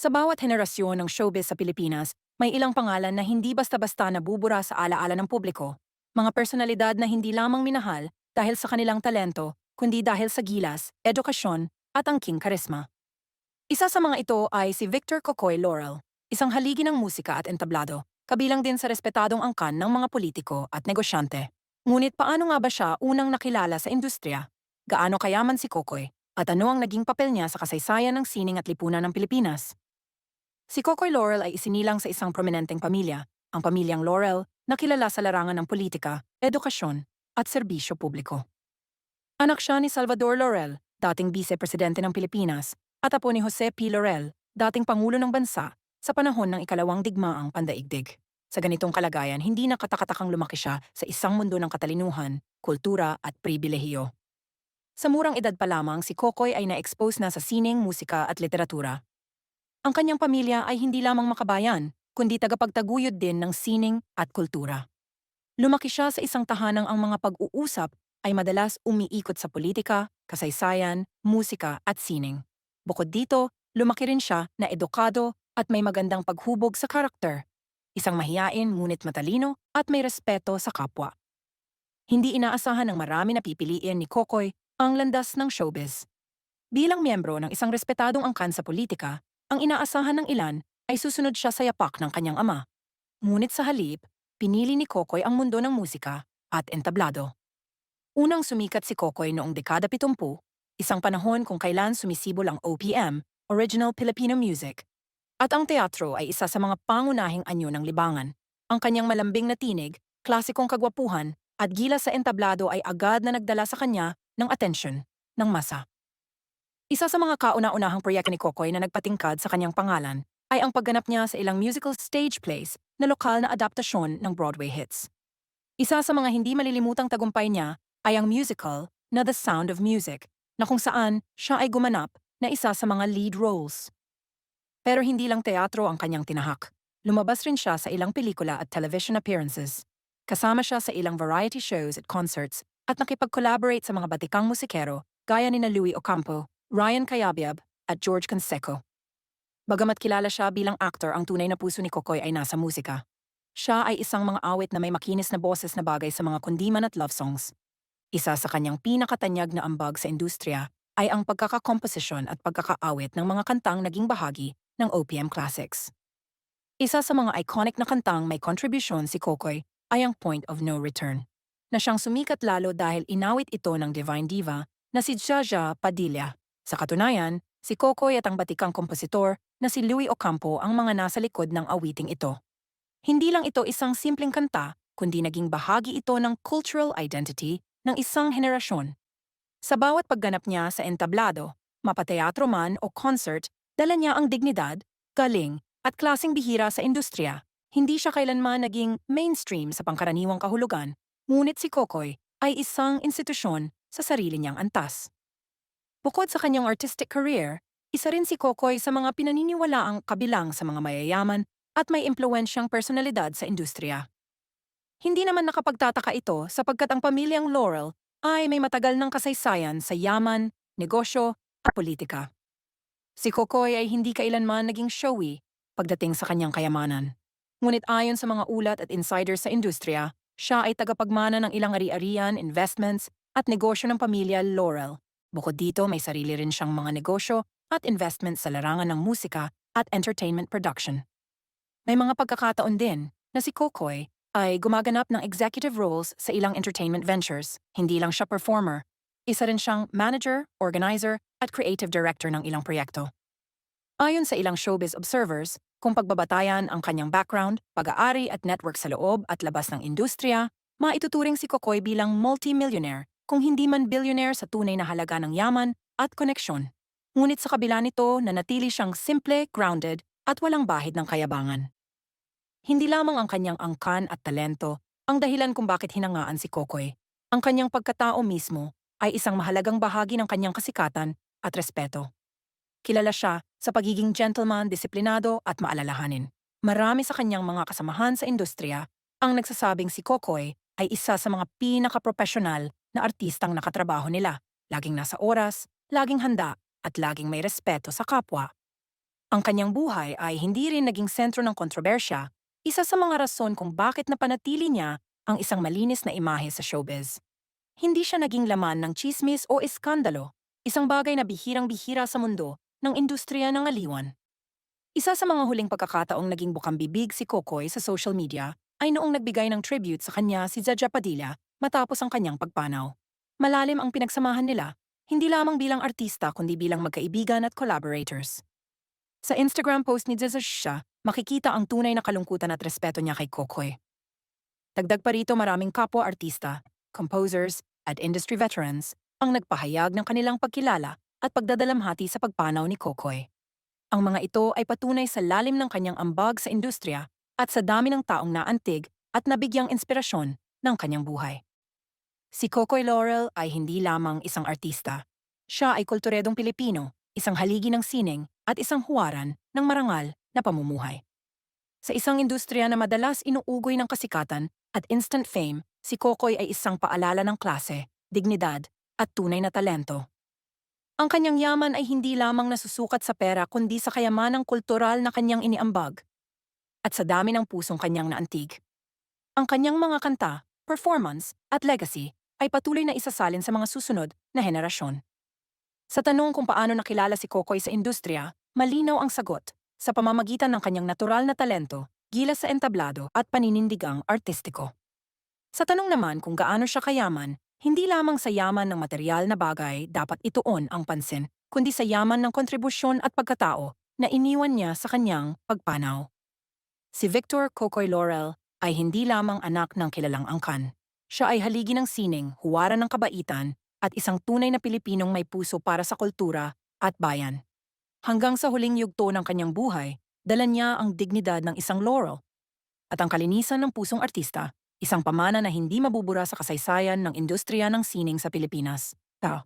Sa bawat henerasyon ng showbiz sa Pilipinas, may ilang pangalan na hindi basta-basta nabubura sa alaala ng publiko. Mga personalidad na hindi lamang minahal dahil sa kanilang talento, kundi dahil sa gilas, edukasyon, at angking karisma. Isa sa mga ito ay si Victor Cocoy Laurel, isang haligi ng musika at entablado, kabilang din sa respetadong angkan ng mga politiko at negosyante. Ngunit paano nga ba siya unang nakilala sa industriya? Gaano kayaman si Cocoy? At ano ang naging papel niya sa kasaysayan ng sining at lipunan ng Pilipinas? Si Cocoy Laurel ay isinilang sa isang prominenteng pamilya, ang pamilyang Laurel, na kilala sa larangan ng politika, edukasyon, at serbisyo publiko. Anak siya ni Salvador Laurel, dating vice-presidente ng Pilipinas, at apo ni Jose P. Laurel, dating pangulo ng bansa, sa panahon ng ikalawang digmaang pandaigdig. Sa ganitong kalagayan, hindi nakatakatakang lumaki siya sa isang mundo ng katalinuhan, kultura at pribilehiyo. Sa murang edad pa lamang, si Kokoy ay na-expose na sa sining, musika at literatura, ang kanyang pamilya ay hindi lamang makabayan, kundi tagapagtaguyod din ng sining at kultura. Lumaki siya sa isang tahanang ang mga pag-uusap ay madalas umiikot sa politika, kasaysayan, musika at sining. Bukod dito, lumaki rin siya na edukado at may magandang paghubog sa karakter. Isang mahiyain ngunit matalino at may respeto sa kapwa. Hindi inaasahan ng marami na pipiliin ni Kokoy ang landas ng showbiz. Bilang miyembro ng isang respetadong angkan sa politika, ang inaasahan ng ilan ay susunod siya sa yapak ng kanyang ama. Ngunit sa halip, pinili ni Kokoy ang mundo ng musika at entablado. Unang sumikat si Kokoy noong dekada 70, isang panahon kung kailan sumisibol ang OPM, Original Filipino Music. At ang teatro ay isa sa mga pangunahing anyo ng libangan. Ang kanyang malambing na tinig, klasikong kagwapuhan, at gila sa entablado ay agad na nagdala sa kanya ng atensyon ng masa. Isa sa mga kauna-unahang proyekto ni Kokoy na nagpatingkad sa kanyang pangalan ay ang pagganap niya sa ilang musical stage plays na lokal na adaptasyon ng Broadway hits. Isa sa mga hindi malilimutang tagumpay niya ay ang musical na The Sound of Music, na kung saan siya ay gumanap na isa sa mga lead roles. Pero hindi lang teatro ang kanyang tinahak. Lumabas rin siya sa ilang pelikula at television appearances. Kasama siya sa ilang variety shows at concerts at nakipag-collaborate sa mga batikang musikero gaya ni na Louis Ocampo, Ryan Cayabyab at George Canseco. Bagamat kilala siya bilang actor, ang tunay na puso ni Kokoy ay nasa musika. Siya ay isang mga awit na may makinis na boses na bagay sa mga kundiman at love songs. Isa sa kanyang pinakatanyag na ambag sa industriya ay ang pagkakakomposisyon at pagkakaawit ng mga kantang naging bahagi ng OPM Classics. Isa sa mga iconic na kantang may kontribusyon si Kokoy ay ang Point of No Return, na siyang sumikat lalo dahil inawit ito ng Divine Diva na si Jaja Padilla. Sa katunayan, si Kokoy at ang batikang kompositor na si Louis Ocampo ang mga nasa likod ng awiting ito. Hindi lang ito isang simpleng kanta, kundi naging bahagi ito ng cultural identity ng isang henerasyon. Sa bawat pagganap niya sa entablado, mapateatro man o concert, dala niya ang dignidad, galing, at klasing bihira sa industriya. Hindi siya kailanman naging mainstream sa pangkaraniwang kahulugan, ngunit si Kokoy ay isang institusyon sa sarili niyang antas. Bukod sa kanyang artistic career, isa rin si Kokoy sa mga pinaniniwalaang kabilang sa mga mayayaman at may impluensyang personalidad sa industriya. Hindi naman nakapagtataka ito sapagkat ang pamilyang Laurel ay may matagal ng kasaysayan sa yaman, negosyo at politika. Si Kokoy ay hindi kailanman naging showy pagdating sa kanyang kayamanan. Ngunit ayon sa mga ulat at insiders sa industriya, siya ay tagapagmana ng ilang ari-arian, investments at negosyo ng pamilya Laurel Bukod dito, may sarili rin siyang mga negosyo at investment sa larangan ng musika at entertainment production. May mga pagkakataon din na si Kokoy ay gumaganap ng executive roles sa ilang entertainment ventures. Hindi lang siya performer, isa rin siyang manager, organizer, at creative director ng ilang proyekto. Ayon sa ilang showbiz observers, kung pagbabatayan ang kanyang background, pag-aari at network sa loob at labas ng industriya, maituturing si Kokoy bilang multi-millionaire kung hindi man billionaire sa tunay na halaga ng yaman at koneksyon. Ngunit sa kabila nito, nanatili siyang simple, grounded, at walang bahid ng kayabangan. Hindi lamang ang kanyang angkan at talento ang dahilan kung bakit hinangaan si Kokoy. Ang kanyang pagkatao mismo ay isang mahalagang bahagi ng kanyang kasikatan at respeto. Kilala siya sa pagiging gentleman, disiplinado at maalalahanin. Marami sa kanyang mga kasamahan sa industriya ang nagsasabing si Kokoy ay isa sa mga pinaka-professional na artistang nakatrabaho nila, laging nasa oras, laging handa, at laging may respeto sa kapwa. Ang kanyang buhay ay hindi rin naging sentro ng kontrobersya, isa sa mga rason kung bakit napanatili niya ang isang malinis na imahe sa showbiz. Hindi siya naging laman ng chismis o iskandalo, isang bagay na bihirang-bihira sa mundo ng industriya ng aliwan. Isa sa mga huling pagkakataong naging bukang bibig si Kokoy sa social media ay noong nagbigay ng tribute sa kanya si Jaja Padilla matapos ang kanyang pagpanaw. Malalim ang pinagsamahan nila, hindi lamang bilang artista kundi bilang magkaibigan at collaborators. Sa Instagram post ni siya, makikita ang tunay na kalungkutan at respeto niya kay Kokoy. Dagdag pa rito maraming kapwa-artista, composers, at industry veterans ang nagpahayag ng kanilang pagkilala at pagdadalamhati sa pagpanaw ni Kokoy. Ang mga ito ay patunay sa lalim ng kanyang ambag sa industriya at sa dami ng taong naantig at nabigyang inspirasyon ng kanyang buhay. Si Kokoy Laurel ay hindi lamang isang artista. Siya ay kulturedong Pilipino, isang haligi ng sining at isang huwaran ng marangal na pamumuhay. Sa isang industriya na madalas inuugoy ng kasikatan at instant fame, si Kokoy ay isang paalala ng klase, dignidad at tunay na talento. Ang kanyang yaman ay hindi lamang nasusukat sa pera kundi sa kayamanang kultural na kanyang iniambag. At sa dami ng pusong kanyang naantig. Ang kanyang mga kanta, performance, at legacy ay patuloy na isasalin sa mga susunod na henerasyon. Sa tanong kung paano nakilala si Kokoy sa industriya, malinaw ang sagot sa pamamagitan ng kanyang natural na talento, gilas sa entablado at paninindigang artistiko. Sa tanong naman kung gaano siya kayaman, hindi lamang sa yaman ng material na bagay dapat ituon ang pansin, kundi sa yaman ng kontribusyon at pagkatao na iniwan niya sa kanyang pagpanaw. Si Victor Kokoy Laurel ay hindi lamang anak ng kilalang angkan. Siya ay haligi ng sining, huwaran ng kabaitan, at isang tunay na Pilipinong may puso para sa kultura at bayan. Hanggang sa huling yugto ng kanyang buhay, dala niya ang dignidad ng isang laurel at ang kalinisan ng pusong artista isang pamana na hindi mabubura sa kasaysayan ng industriya ng sining sa Pilipinas. Tao.